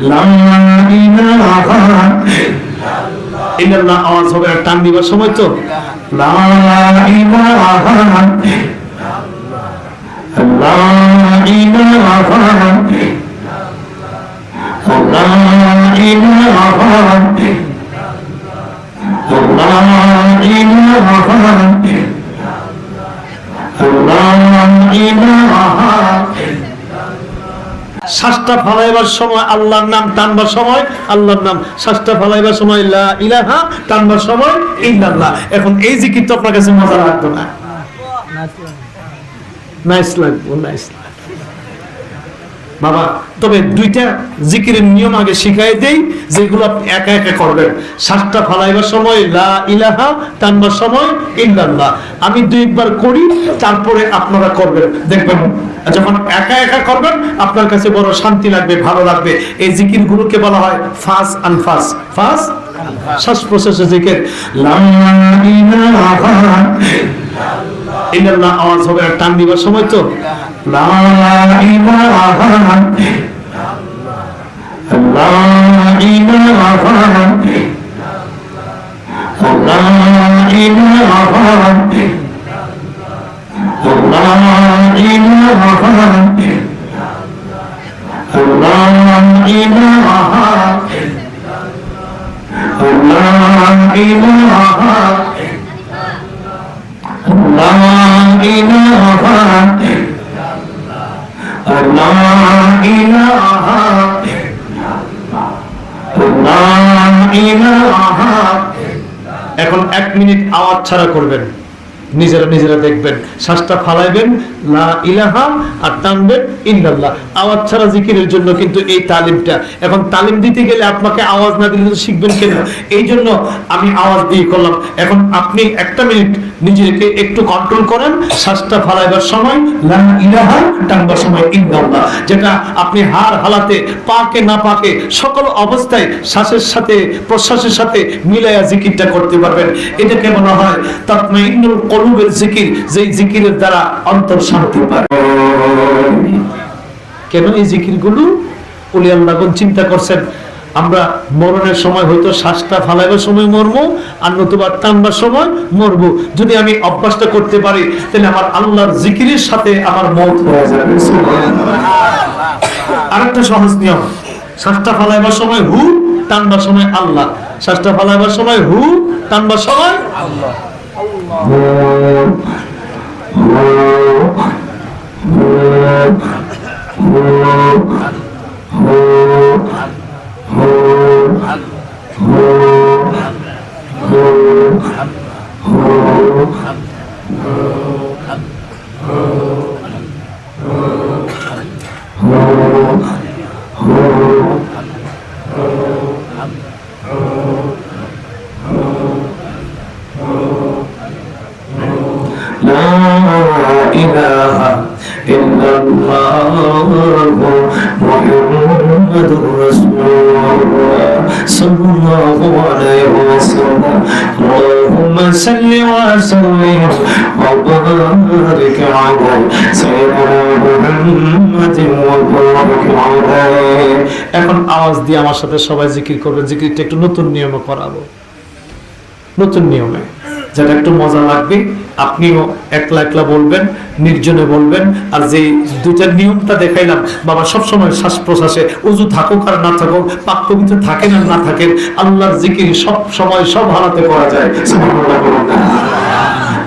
ইলাহা ইল্লাল্লাহ। আওয়াজ হবে টান দিবার সময় তো লা ইলাহা লা শ্বাসটা ফালাইবার সময় আল্লাহর নাম টানবার সময় আল্লাহর নাম শ্বাসটা ফালাইবার সময় লা ইলাহা টানবার সময় ইল্লাল্লাহ। এখন এই জিকির তো আপনার কাছে মজা লাগতো না। নাইস লাগবো নাইস বাবা, তবে দুইটা জিকিরের নিয়ম আগে শিখাই দেই, যেগুলো একা একা করবেন। শ্বাসটা ফালাইবার সময়, লা ইলাহা টানবার সময়, ইল্লাল্লাহ। আমি দুইবার করি, তারপরে আপনারা করবেন। দেখবেন, যখন একা একা করবেন, আপনার কাছে বড় শান্তি লাগবে, ভালো লাগবে। এই জিকির গুলোকে বলা হয় ফাস আনফাস ফাস। শ্বাস প্রশ্বাসের জিকির। লা ইলাহা ইল্লাল্লাহ আওয়াজ হবে আর টান দিবার সময় তো? লা ইলাহা লা ইলাহা লা ইলাহা লা ইলাহা লা এখন এক মিনিট আওয়াজ ছাড়া করবেন। নিজেরা নিজেরা দেখবেন। শ্বাসটা ফালাইবেন, লা ইলাহা আর টানবেন ইল্লাল্লাহ আওয়াজ ছাড়া জিকিরের জন্য কিন্তু এই তালিমটা। এখন তালিম দিতে গেলে আপনাকে আওয়াজ না দিলে শিখবেন কেন? এই জন্য আমি আওয়াজ দিয়ে করলাম। এখন আপনি একটা মিনিট নিজেকে একটু কন্ট্রোল করেন, শ্বাসটা ফালাইবার সময়, লা ইলাহা টানবার সময় ইল্লাল্লাহ যেটা আপনি হার হালাতে, পাকে না পাকে, সকল অবস্থায় শ্বাসের সাথে, প্রশ্বাসের সাথে মিলাইয়া জিকিরটা করতে পারবেন। এটাকে বলা হয় তাতমাইন্নুল কলুবের জিকির, যেই জিকিরের দ্বারা অন্তর শান্তি পায়। কেন এই জিকিরগুলো? উলি আল্লাহগণ চিন্তা করছেন? আমরা মরণের সময় হয়তো শ্বাসটা ফালাইবার সময় মরবো, আর নতুবা টানবার সময় মরবো। যদি আমি অভ্যাসটা করতে পারি, তাহলে আমার আল্লাহর জিকিরের সাথে আমার মত হয়ে যাবে। আরেকটা সহজ নিয়ম, শ্বাসটা ফালাইবার সময় হু, টানবার সময় আল্লাহ। শ্বাসটা ফালাইবার সময় হু, টানবার সময় আল্লাহ। لا اللهم صل وسلم وبارك على سيدنا محمد وبارك عليه এখন আওয়াজ দিয়ে আমার সাথে সবাই জিকির করবেন জিকিরটা একটু নতুন নিয়মে করাবো নতুন নিয়মে যেটা একটু মজা লাগবে। আপনিও একলা একলা বলবেন, নির্জনে বলবেন, আর যে দুইটা নিয়মটা দেখাইলাম, বাবা সবসময় শ্বাস প্রশ্বাসে উজু থাকুক আর না থাকুক, পাক পবিত্র থাকেন আর না থাকেন, আল্লাহর জিকির সব সময় সব হারাতে করা যায়।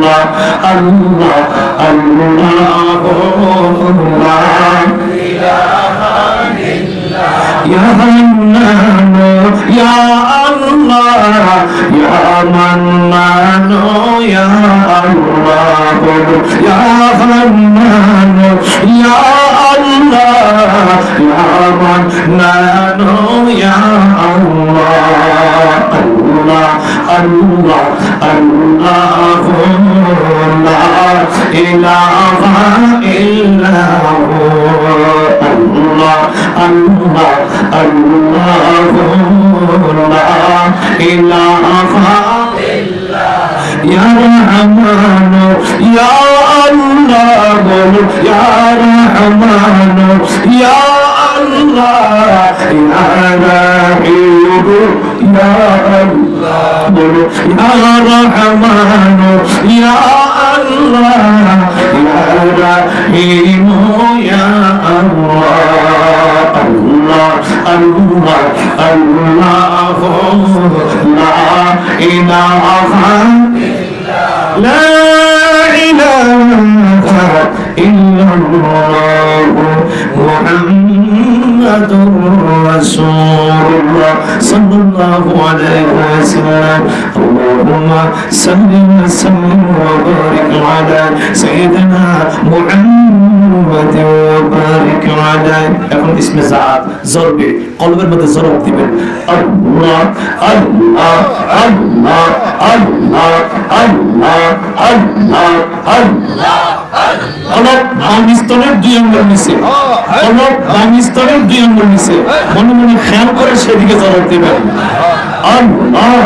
আল্লাহ আল্লাহ আল্লাহ ইয়া আল্লাহ ইয়া মান্নানো ইয়া আল্লাহ ইয়া মান্নানো ইয়া আল্লাহ ইয়া মান্নানো ইয়া আল্লাহ আল্লাহ আল্লাহ আল্লাহ إله إلا هو الله الله الله لا إله يا رحمن يا الله يا رحمن يا الله يا رحيم يا الله يا رحمن يا Allah Ya Rahimu Ya Allah Allah Allah Allah La ilaha الله عليه وسلم اللهم صل وسلم وبارك على سيدنا محمد وبارك على এখন ইসমে জাত জরবে কলবের মধ্যে মনে মনে জবাব দিবেন আল্লাহ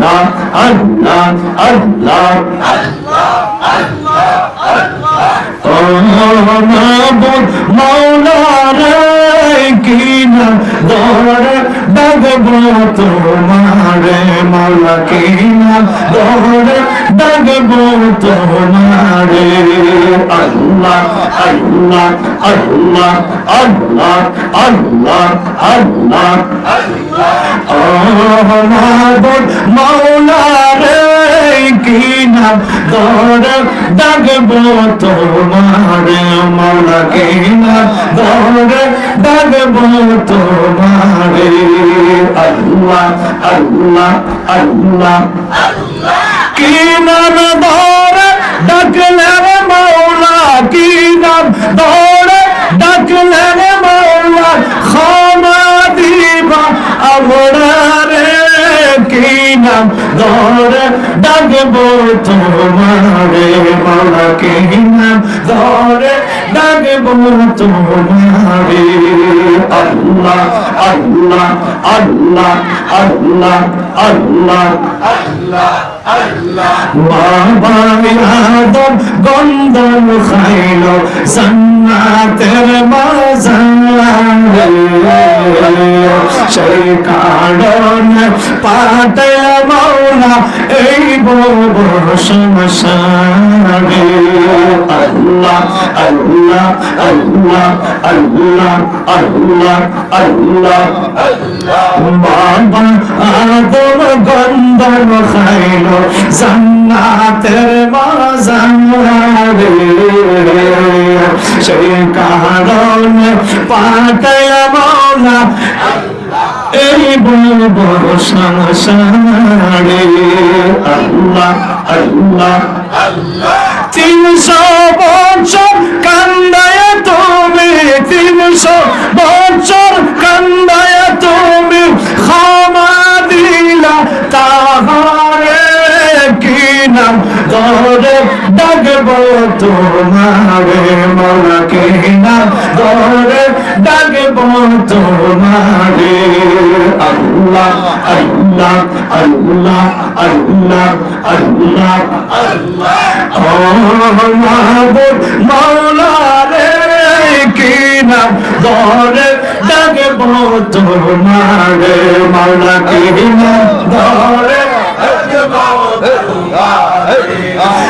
আল্লাহ আল্লাহ আল্লাহ। মাবুদ মৌলানা কিনা দরে ডাকবো তোমারে মৌলা কিনা দরে ডাকবো তোমারে। আল্লাহ আল্লাহ আল্লাহ আল্লাহ আল্লাহ আল্লাহ। অনাদর মৌলারে কি নাম তোর ডাকব তোমার মৌলা কি নাম তোর ডাকব তোমার। আল্লাহ আল্লাহ আল্লাহ। কি নাম তোর ডাকলে মৌলা কি নাম তোর নাম ধরে ডাকবো তোমারে মালাকে নাম ধরে ডাকবো তোমারে। আল্লাহ আল্লাহ আল্লাহ আল্লাহ আল্লাহ। বাবা আদম গন্ধম খাইল জান্নাতের বাজারে সেই কারণে পাটে মৌলা এই বড় সংসারে আল্লাহ আল্লাহ আল্লাহ আল্লাহ আল্লাহ আল্লাহ বাবা আদম জান্নাতের বাজারে সেই কারণে পাটায় মৌলা এই বড় সংসারে। আল্লাহ আল্লাহ তিনশো বছর কান্দায় তুমি, তিনশো বছর কান্দায় তুমি ক্ষমা তোমারে মনকে না ধরে ডাকব তোমারে আল্লাহ আল্লাহ আল্লাহ আল্লাহ আল্লাহ আল্লাহ মৌলা রে কিনা ধরে ডাকব তোমারে মৌলা কিনা ধরে ডাকব তোমারে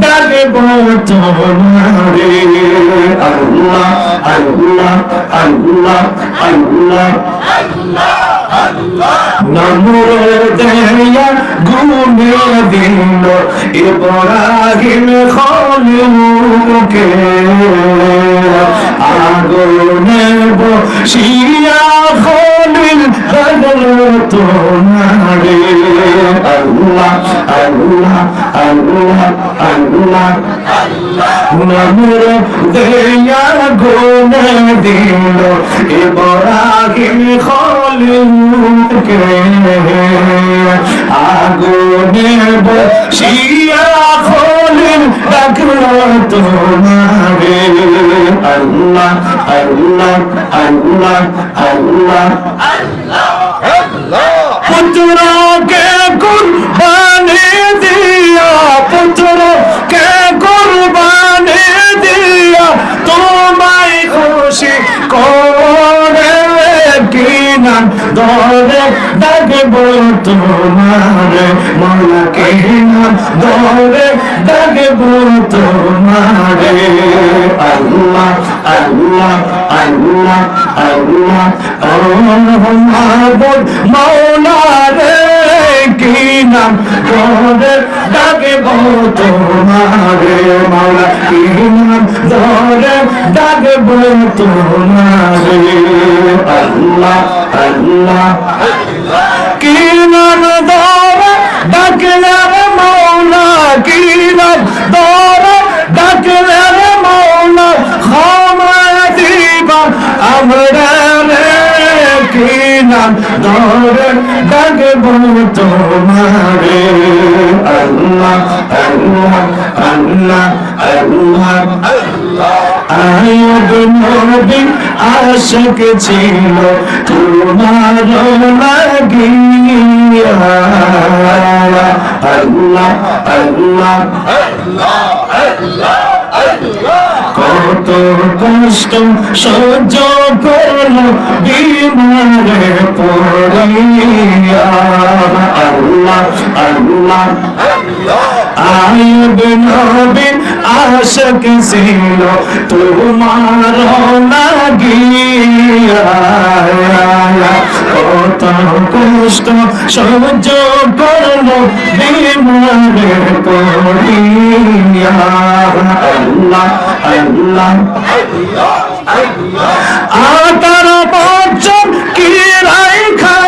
ডাকব তোমারে আল্লাহ আল্লাহ আল্লাহ আল্লাহ নমরুদ গুনে দিল ইব্রাহিম খলিলকে আগুনে বসিয়া খলিল তো নারে আল্লাহ আল্লাহ আল্লাহ আল্লাহ। নমর দেয়া গুনে দিল ইব্রাহিম খলিলকে। আগুনে বসিয়া খলিল ডাকলো তোমারে আল্লাহ আল্লাহ আল্লাহ আল্লাহ। পুত্র কে তোমারে মলা কিনা দরে ডাকব তোমারে। আল্লাহ আল্লাহ আল্লাহ আল্লাহ ও মাহবুব মাওলা রে কি নাম ধরে ডাকব তোমারে। মাওলা কি নাম ধরে ডাকব তোমারে। আল্লাহ আল্লাহ কি দর ডাকলেন মৌলা কিরণ দর ডাকলেন মৌলা ক্ষমা দিবা আমরা নাম ধরে ডাকব তোমারে। আল্লাহ আল্লাহ আল্লাহ আল্লাহ আয়ব নবী, আশক ছিল তোমার লাগিয়া। আল্লাহ আল্লাহ। কত কষ্ট সহ্য করল বিমারে পড়িয়া আল্লাহ আল্লাহ আয়ব নবী আশক ছিল তোমার লাগিয়া কত কষ্ট সহ্য করল বিমারে পড়িয়া আল্লাহ আল্লাহ আটার বছর কিরাই খাইলো আটার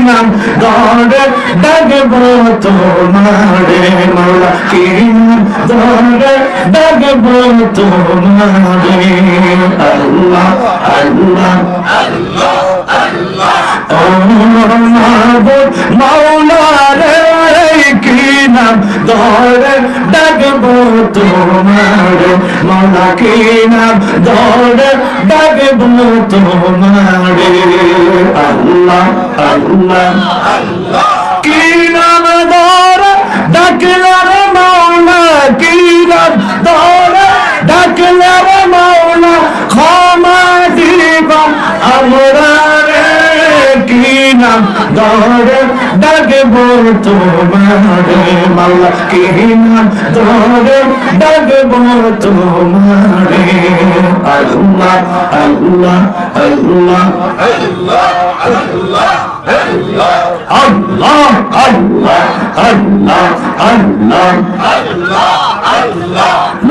নাম ধরে ডাকব তোমারে মৌলা কি নাম ধরে ডাকব তোমারে আল্লাহ আল্লাহ ও মাহবুব মাওলা রে কি নাম ধরে ডাকব তোমারে মাওলা কি নাম ধরে ডাকব তোমারে আল্লাহ আল্লাহ। কি নাম ধরে ডাকলে রে মাওলা, কি নাম ধরে ডাকলে রে মাওলা, ক্ষমা দিবা। আমরা রে, কি নাম ধরে ডাকব তোমারে মাওলা কি নাম ধরে ডাকব তোমারে। আল্লাহ আল্লাহ আল্লাহ আল্লাহ আল্লাহ আল্লাহ আল্লাহ লা ইলাহা